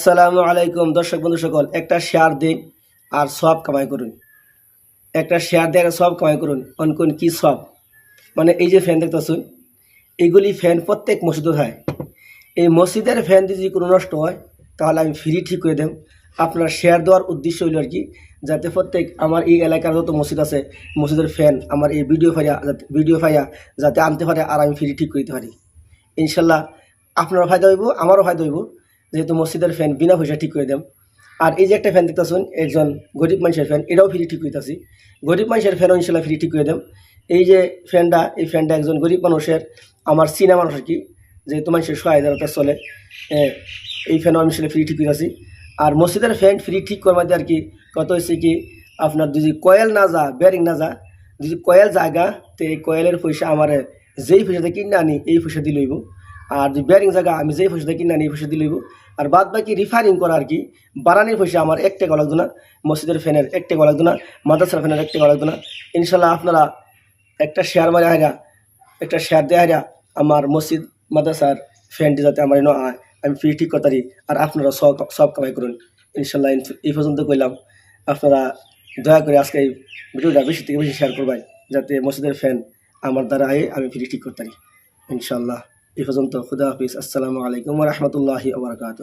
আসসালামু আলাইকুম, দর্শক বন্ধু সকল, একটা শেয়ার দিন আর সব কামাই করুন। একটা শেয়ার দিয়ে একটা সব কামাই করুন অনকোন কি সব? মানে এই যে ফ্যান দেখতেছুন এইগুলি ফ্যান প্রত্যেক মসজিদে হয়। এই মসজিদের ফ্যান যদি কোনো নষ্ট হয়, তাহলে আমি ফ্রি ঠিক করে দেব। আপনার শেয়ার দেওয়ার উদ্দেশ্য হইল আর কি, যাতে প্রত্যেক আমার এই এলাকার যত মসজিদ আছে, মসজিদের ফ্যান আমার এই ভিডিও ফাইয়া, যাতে ভিডিও ফাইয়া যাতে আনতে পারে আর আমি ফ্রি ঠিক করতে পারি। ইনশাল্লাহ আপনারও ফায়দা হইব, আমারও ফায়দা হইব। যেহেতু মসজিদের ফ্যান বিনা পয়সা ঠিক করে দেম। আর এই যে একটা ফ্যান দেখতেছেন, একজন গরিব মানুষের ফ্যান এটাও ফ্রি ঠিক করতেছি। গরিব মানুষের ফ্যানও ইনশাল্লাহ ফ্রি ঠিক করে দেম। এই যে ফ্যানটা এই ফ্যানটা একজন গরিব মানুষের, আমার চীনা মানুষ আর কি, যেহেতু মানুষের সহায়তা চলে এই ফ্যানও আমি সেটা ফ্রি ঠিক করতেছি। আর মসজিদের ফ্যান ফ্রি ঠিক করবার দিয়ে আর কি কত হয়েছে কি, আপনার যদি কয়েল না যা ব্যারিং না যা, যদি কয়েল জায়গা, তো এই কয়েলের পয়সা আমার যেই পয়সাতে কিনে আনি, এই পয়সা দিয়ে লইব। আর যদি ব্যারিং জায়গা, আমি যেই পয়সাতে কিনে আনি, এই পয়সা দিয়ে আর বাদ বাকি রিফারিং করা আর কি, বানানির পয়সা আমার এক টাকা লাগতো না, মসজিদের ফ্যানের এক টাকা লাগতো না, মাদ্রাসার ফ্যানের এক টাকা লাগতো না। ইনশাল্লাহ আপনারা একটা শেয়ার মারে হারা একটা শেয়ার দেয় হারা আমার মসজিদ, মাদ্রাসার ফ্যানটি যাতে আমার এনে আয়, আমি ফ্রি ঠিক করতারি আর আপনারা সব সব কামাই করুন। ইনশাল্লাহ এই পর্যন্ত কইলাম। আপনারা দয়া করে আজকে এই ভিডিওটা বেশি থেকে বেশি শেয়ার করবেন, যাতে মসজিদের ফ্যান আমার দ্বারা আমি ফ্রি ঠিক করতে পারি। ইনশাল্লাহ এই পর্যন্ত খুদা হাফিজ আসসালামু আলাইকুম রহমতুল্লাহি আবরকাত